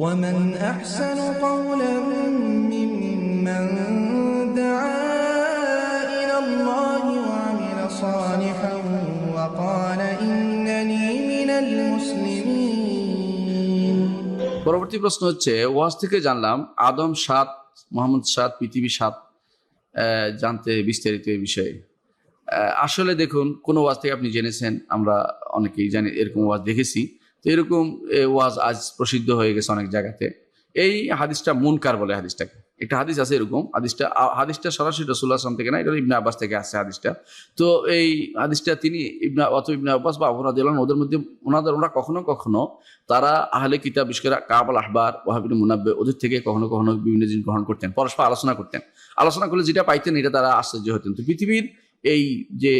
ومن أحسن قولا ممن دعا إلى الله وعمل صالحا وقال إنني من المسلمين পরবর্তী প্রশ্ন হচ্ছে ওয়াজ থেকে জানলাম আদম সাত মোহাম্মদ সাত পৃথিবী সাত আহ, জানতে বিস্তারিত এই বিষয়ে আহ, আসলে দেখুন কোন ওয়াজ থেকে আপনি জেনেছেন আমরা অনেকেই জানি এরকম ওয়াজ দেখেছি তো এরকম ওয়াজ আজ প্রসিদ্ধ হয়ে গেছে অনেক জায়গাতে। এই হাদিসটা মুনকার বলে হাদিসটাকে। একটা হাদিস আছে এরকম, হাদিসটা হাদিসটা সরাসরি রসুল্লাহ আসলাম থেকে না, এটা ইবনে আব্বাস থেকে আসছে হাদিসটা। তো এই হাদিসটা তিনি ইবনা, অত ইবনে আব্বাস বা আবুরাদ ওদের মধ্যে ওনাদের ওরা কখনো কখনো তারা আহলে কিতাব, বিশেষ করে কাবাল আহবার ওয়াহাবিন মুনাব্বে ওদের থেকে কখনো কখনো বিভিন্ন জিনিস গ্রহণ করতেন, পরস্পর আলোচনা করতেন। আলোচনা করলে যেটা পাইতেন এটা তারা আশ্চর্য হতেন। তো পৃথিবীর এই যে,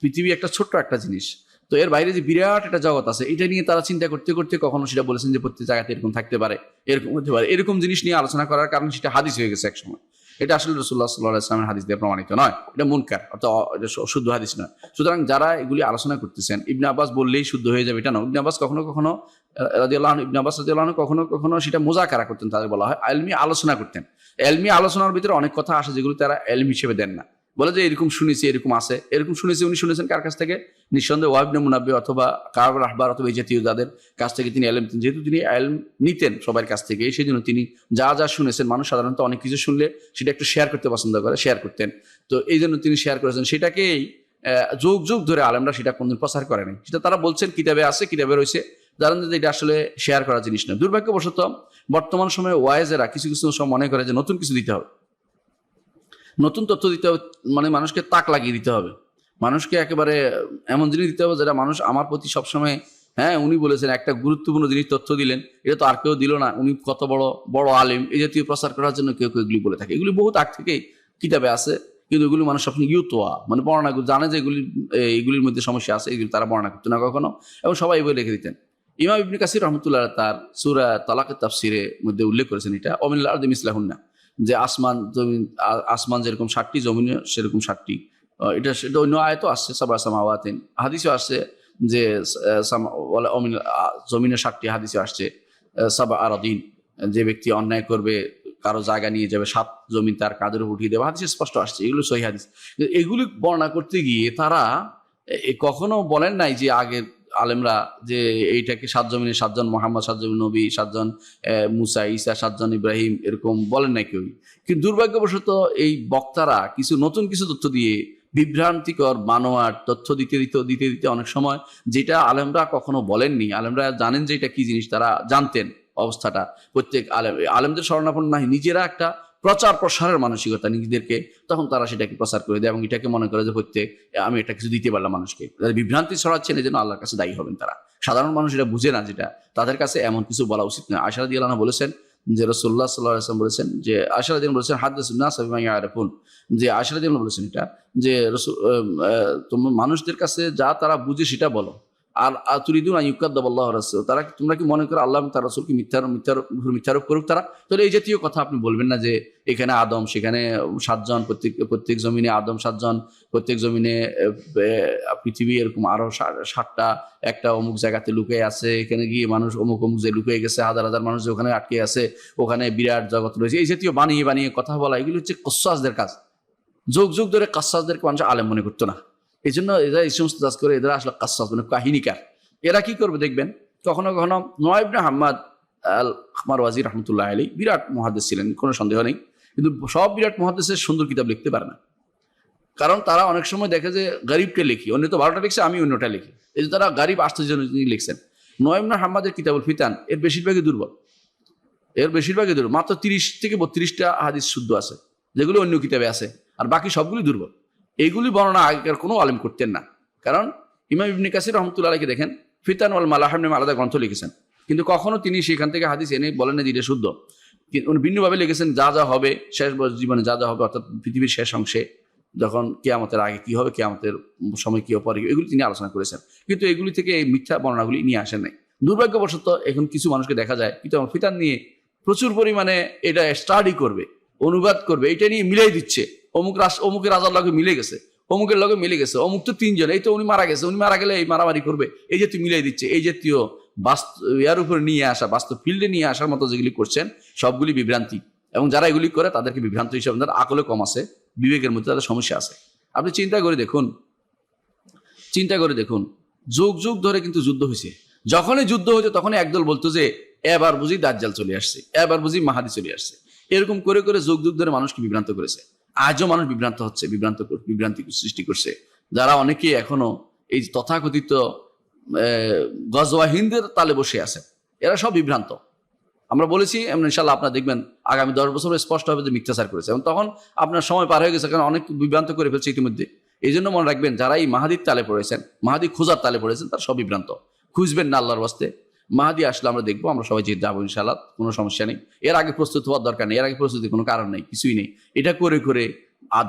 পৃথিবী একটা ছোট্ট একটা জিনিস তো এর বাইরে যে বিরাট একটা জগৎ আছে, এটা নিয়ে তারা চিন্তা করতে করতে কখনো সেটা বলেছেন যে প্রত্যেক জায়গাতে এরকম থাকতে পারে, এরকম হতে পারে। এরকম জিনিস নিয়ে আলোচনা করার কারণে সেটা হাদিস হয়ে গেছে একসময়। এটা আসলে রসুল্লাহ সাল্লাহ ইসলামের হাদিস দিয়ে প্রমাণিত নয়। এটা মুনকার, অর্থাৎ শুদ্ধ হাদিস নয়। সুতরাং যারা এগুলি আলোচনা করতেছেন, ইবনে আব্বাস বললেই শুদ্ধ হয়ে যাবে, এটা না ইবনে আব্বাস কখনো কখনো রাজিউল্লাহ ইবনে আব্বাস রাজিউল্লাহ কখনো কখনো সেটা মোজাকারা করতেন, তাদের বলা হয়। এলমি আলোচনা করতেন। এলমি আলোচনার ভিতরে অনেক কথা আসে যেগুলো তারা এলম হিসেবে দেন না। বলে যে, এরকম শুনেছি, এরকম আছে। এরকম শুনেছি উনি শুনেছেন কার কাছ থেকে? নিঃসন্দেহে ওয়াহিবনে মুনাব্বি অথবা কারবার আহবার অথবা এই জাতীয় যাদের কাছ থেকে তিনি এলম যেহেতু তিনি এলম নিতেন সবার কাছ থেকে সেই জন্য তিনি যা যা শুনেছেন, মানুষ সাধারণত অনেক কিছু শুনলে সেটা একটু শেয়ার করতে পছন্দ করে শেয়ার করতেন। তো এই জন্য তিনি শেয়ার করেছেন। সেটাকেই যুগ যুগ ধরে আলেমরা সেটা কোনদিন প্রচার করেনি সেটা তারা বলছেন, কিতাবে আছে, কিতাবে রয়েছে। জানেন যে এটা আসলে শেয়ার করা জিনিস না। দুর্ভাগ্যবশত বর্তমান সময়ে ওয়াইজেরা কিছু কিছু সময় মনে করে যে নতুন কিছু দিতে হবে। নতুন তথ্য দিতে হবে মানে মানুষকে তাক লাগিয়ে দিতে হবে। মানুষকে একেবারে এমন জিনিস দিতে হবে যেটা মানুষ আমার প্রতি সবসময় হ্যাঁ উনি বলেছেন, একটা গুরুত্বপূর্ণ জিনিস তথ্য দিলেন, এটা তো আর কেউ দিল না, উনি কত বড় বড় আলেম, এই জাতীয় প্রচার করার জন্য কেউ কেউ এগুলি বলে থাকে। এগুলি বহুত আগ থেকেই কিতাবে আছে, কিন্তু এগুলি মানুষ সবসময় ইউতোয়া মানে বর্ণনা জানে যে এগুলি এগুলির মধ্যে সমস্যা আছে, এগুলি তারা বর্ণনা করতো না কখনো, এবং সবাই বলে রেখে দিতেন। ইমাম ইবনে কাসির রহমতুল্লাহ তার সুরা তালাকের তাফসিরের মধ্যে উল্লেখ করেছেন এটা অমিল্লা আর্দিম ইসলাহুন্না যে আসমান জমিন আসমান যেরকম ষাটটি জমিন সেরকম ষাটটি। এটা সেটা অন্য আয়ত আসছে সাবা সামাওয়াতিন। হাদিসও আসছে যে আহ, সামা- বলে অমিন আহ, জমিনে ষাটটি হাদিসে আসছে সাবা আরাদিন। যে ব্যক্তি অন্যায় করবে কারও জায়গা নিয়ে যাবে সাত জমিন তার কাদের উঠিয়ে দেবে হাদিসে স্পষ্ট আসছে এগুলো সহি হাদিস। এগুলি বর্ণনা করতে গিয়ে তারা কখনো বলেন নাই যে আগের আলেমরা যে এইটাকে সাত জমিনে সাতজন, মোহাম্মদ সাতজন, নবী সাতজন মুসা ইসা সাতজন, ইব্রাহিম এরকম বলেন নাই কেউই। কিন্তু দুর্ভাগ্যবশত এই বক্তারা কিছু নতুন কিছু তথ্য দিয়ে বিভ্রান্তিকর মানোয়ার তথ্য দিতে দিতে দিতে দিতে অনেক সময় যেটা আলেমরা কখনো বলেননি, আলেমরা জানেন যে এটা কি জিনিস, তারা জানতেন অবস্থাটা। প্রত্যেক আলেম, আলেমদের স্মরণাপন্ন নাই, নিজেরা একটা প্রচার প্রসারের মানসিকতা নিজেদেরকে, তখন তারা সেটাকে প্রচার করে দেয় এবং এটাকে মনে করে যে প্রত্যেক আমি এটা কিছু দিতে পারলাম মানুষকে। যারা বিভ্রান্তি ছড়াচ্ছেন এই জন্য আল্লাহর কাছে দায়ী হবেন তারা। সাধারণ মানুষ এটা বুঝে না যেটা। তাদের কাছে এমন কিছু বলা উচিত না আশারাদি আল্লাহ বলেছেন যে রসুল্লাহ সাল্লাহ আসলাম বলেছেন যে আশারাদিন বলেছেন হাদ্দাসুন্না সাবিমাইয়া আরফুন যে আশারাদিন বলেছেন এটা যে, রসুল মানুষদের কাছে যা তারা বুঝে সেটা বলো। আর তুরিদুন আইকাদ্দাবাল্লাহ রাসূল তারা তোমরা কি মনে করো আল্লাহ তার রাসূলকে মিথ্যার মিথ্যার মিথ্যারোপ করুক তারা? তাহলে এই জাতীয় কথা আপনি বলবেন না যে এখানে আদম, সেখানে সাতজন, প্রত্যেক প্রত্যেক জমিনে আদম সাতজন, প্রত্যেক জমিনে পৃথিবী এরকম আরও ষা- ষাটটা একটা অমুক জায়গাতে লুকিয়ে আছে, এখানে গিয়ে মানুষ অমুক অমুক যে লুকিয়ে গেছে, হাজার হাজার মানুষ ওখানে আটকে আছে, ওখানে বিরাট জগৎ রয়েছে। এই জাতীয় বানিয়ে বানিয়ে কথা বলা, এগুলো হচ্ছে কসাসদের কাজ। যুগ যুগ ধরে কাসাসদেরকে মানুষ আলেম মনে করতো না। এই জন্য এরা এই সমস্ত কাজ করে এরা আসলে কাসাস মানে কাহিনীকার এরা কি করবে দেখবেন, কখনো কখনো নোয়াইবনে হাম্মাদ আল আমার ওয়াজির রহমতুল্লাহ আলী বিরাট মহাদেশ ছিলেন, কোনো সন্দেহ নেই, কিন্তু সব বিরাট মহাদেশের সুন্দর কিতাব লিখতে পারে না। কারণ তারা অনেক সময় দেখে যে গরিবকে লিখি, অন্য তো বারোটা লিখছে, আমি অন্যটা লিখি। এই যে তারা গরিব আশ্চর্য লিখছেন। নয়মনা হাম্মাদের কিতাবুল ফিতান, এর বেশিরভাগই দুর্বল। এর বেশিরভাগই দুর্বল, মাত্র তিরিশ থেকে বত্রিশটা হাদিস শুদ্ধ আছে, যেগুলো অন্য কিতাবে আছে, আর বাকি সবগুলি দুর্বল। এইগুলি বর্ণনা আগেকার কোনো আলেম করতেন না। কারণ ইমাম ইবনে কাসির রহমতুল্লাহ আলাইকে দেখেন ফিতান ওয়াল মালাহাম নামে আলাদা গ্রন্থ লিখেছেন। কিন্তু কখনো তিনি সেখান থেকে হাদিস এনে বলেন যে এটা শুদ্ধ। উনি ভিন্নভাবে লিখেছেন, যা যা হবে, শেষ জীবনে যা যা হবে, অর্থাৎ পৃথিবীর শেষ অংশে যখন কেয়ামতের আগে কি হবে, কেয়ামতের সময় কি পরে এগুলি তিনি আলোচনা করেছেন। কিন্তু এগুলি থেকে এই মিথ্যা বর্ণনাগুলি নিয়ে আসেন নাই। দুর্ভাগ্যবশত এখন কিছু মানুষকে দেখা যায়, কিন্তু ফিতান নিয়ে প্রচুর পরিমাণে এটা স্টাডি করবে, অনুবাদ করবে, এটা নিয়ে মিলাই দিচ্ছে। অমুক রাষ্ট্র অমুকের রাজার লগে মিলে গেছে, অমুকের লগে মিলে গেছে, অমুক তো তিনজন, এই তো উনি মারা গেছে, উনি মারা গেলে এই মারামারি করবে, এই জাতীয় মিলাই দিচ্ছে, এই জাতীয় বাস্তব ইয়ার উপরে নিয়ে আসা বাস্তব ফিল্ডে নিয়ে আসার মতো যেগুলি করছেন, সবগুলি বিভ্রান্তি। এবং যারা এগুলি করে, তাদেরকে বিভ্রান্ত হিসাবে তাদের আকলে কম আছে, বিবেকের মধ্যে তাদের সমস্যা আছে। আপনি চিন্তা করে দেখুন, চিন্তা করে দেখুন, যুগ যুগ ধরে কিন্তু যুদ্ধ হয়েছে যখনই যুদ্ধ হয়েছে তখনই একদল বলতো যে, এবার বুঝি দাজ্জাল চলে আসছে, এবার বুঝি মাহাদি চলে আসছে। এরকম করে করে যুগ যুগ ধরে মানুষকে বিভ্রান্ত করেছে। আজও মানুষ বিভ্রান্ত হচ্ছে, বিভ্রান্ত বিভ্রান্তি সৃষ্টি করছে। যারা অনেকেই এখনও এই তথাকথিত গজওয়া হিন্দের তালে বসে আছে, এরা সব বিভ্রান্ত। আমরা বলেছি ইনশাল্লাহ আপনারা দেখবেন, আগামী দশ বছর স্পষ্ট হবে যে মিথ্যাচার করেছে। এবং তখন আপনার সময় পার হয়ে গেছে, কারণ অনেক বিভ্রান্ত করে ফেলছে ইতিমধ্যে। এই জন্য মনে রাখবেন, যারা এই মাহাদির তালে পড়েছেন, মাহাদি খোঁজার তালে পড়েছেন, তার সব বিভ্রান্ত। খুঁজবেন না আল্লাহর বাস্তে মাহাদি আসলে আমরা দেখব, আমরা সবাই যেতে যাব ইনশাল্লাহ কোনো সমস্যা নেই। এর আগে প্রস্তুত হওয়ার দরকার নেই, এর আগে প্রস্তুতির কোনো কারণ নেই, কিছুই নেই। এটা করে করে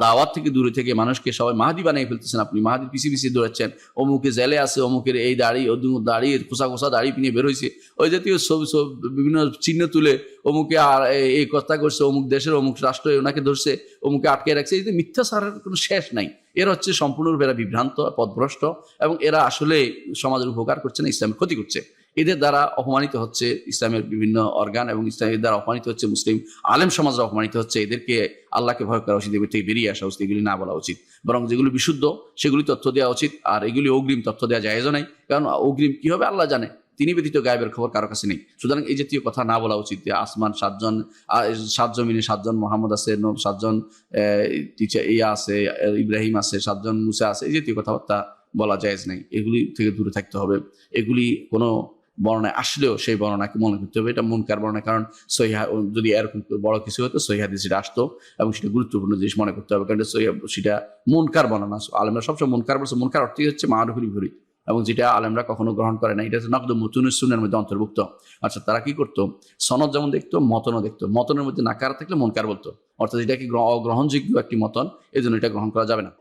দাওয়াত থেকে দূরে থেকে মানুষকে সবাই মাহাদি বানিয়ে ফেলতেছেন আপনি। মাহাদি পিছিয়ে পিছিয়ে দৌড়াচ্ছেন। অমুকে জেলে আছে, অমুকের এই দাড়ি অমুক দাড়ি, খোসা খোসা দাড়ি পিনিয়ে বেরোইছে ওই জাতীয় সব সব বিভিন্ন চিহ্ন তুলে অমুকে আর এই কথা করছে, অমুক দেশের, অমুক রাষ্ট্র ওনাকে ধরছে, অমুকে আটকে রাখছে। এই যে মিথ্যাচারের কোনো শেষ নাই। এরা হচ্ছে সম্পূর্ণরূপে এরা বিভ্রান্ত পথভ্রষ্ট এবং এরা আসলে সমাজের উপকার করছে না, ইসলামের ক্ষতি করছে। এদের দ্বারা অপমানিত হচ্ছে ইসলামের বিভিন্ন অর্গান এবং ইসলামের দ্বারা অপমানিত হচ্ছে মুসলিম আলেম সমাজরা অপমানিত হচ্ছে। এদেরকে আল্লাহকে ভয় করা উচিত এদের থেকে বেরিয়ে আসা উচিত, এগুলি না বলা উচিত। বরং যেগুলি বিশুদ্ধ, সেগুলি তথ্য দেওয়া উচিত। আর এগুলি অগ্রিম তথ্য দেওয়া জায়েজও নাই। কারণ অগ্রিম কি হবে আল্লাহ জানে। তিনি ব্যতীত গায়েবের খবর কারও কাছে নেই। সুতরাং এই জাতীয় কথা না বলা উচিত যে আসমান সাতজন সাত জমিনে সাতজন মোহাম্মদ আছে সাতজন ইয়া আছে, ইব্রাহিম আছে, সাতজন মুসা আছে, এই জাতীয় কথাবার্তা বলা যায় নাই। এগুলি থেকে দূরে থাকতে হবে। এগুলি কোনো বর্ণায় আসলেও সেই বর্ণনাকে মনে করতে হবে। এটা মনকার বর্ণনা কারণ সহিহা যদি এরকম বড় কিছু হতো সহিহাদি সেটা আসতো এবং সেটা গুরুত্বপূর্ণ জিনিস মনে করতে হবে, কারণ এটা সেটা মনকার বর্ণনা। আলমরা সবসময় মনকার বলছে, মনকার অর্থই হচ্ছে মারুফুরি ভরি এবং যেটা আলেমরা কখনো গ্রহণ করে না এটা হচ্ছে নকদ মুতুনের সুনের মধ্যে অন্তর্ভুক্ত। আচ্ছা তারা কি করতো? সনদ যেমন দেখতো, মতনও দেখতো। মতনের মধ্যে নাকার থাকলে মনকার বলতো। অর্থাৎ এটাকে গ্রহ- অগ্রহণযোগ্য একটি মতন এই জন্য এটা গ্রহণ করা যাবে না।